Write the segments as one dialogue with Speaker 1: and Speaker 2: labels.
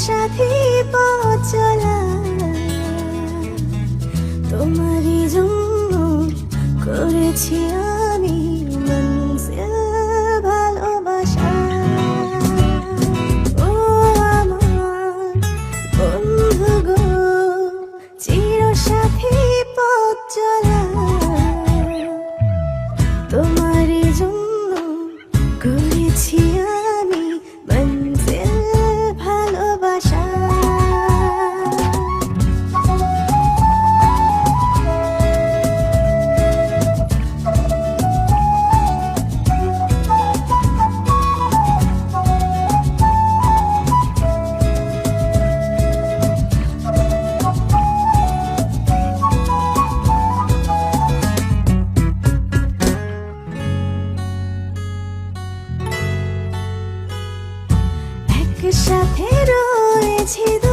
Speaker 1: সাথী পথ চলা তোমারই জন্য করেছি একসাথে রয়েছি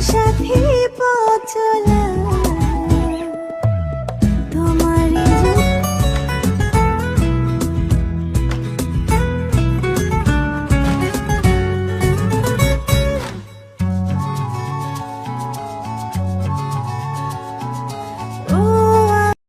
Speaker 1: সাথে পথ চলা।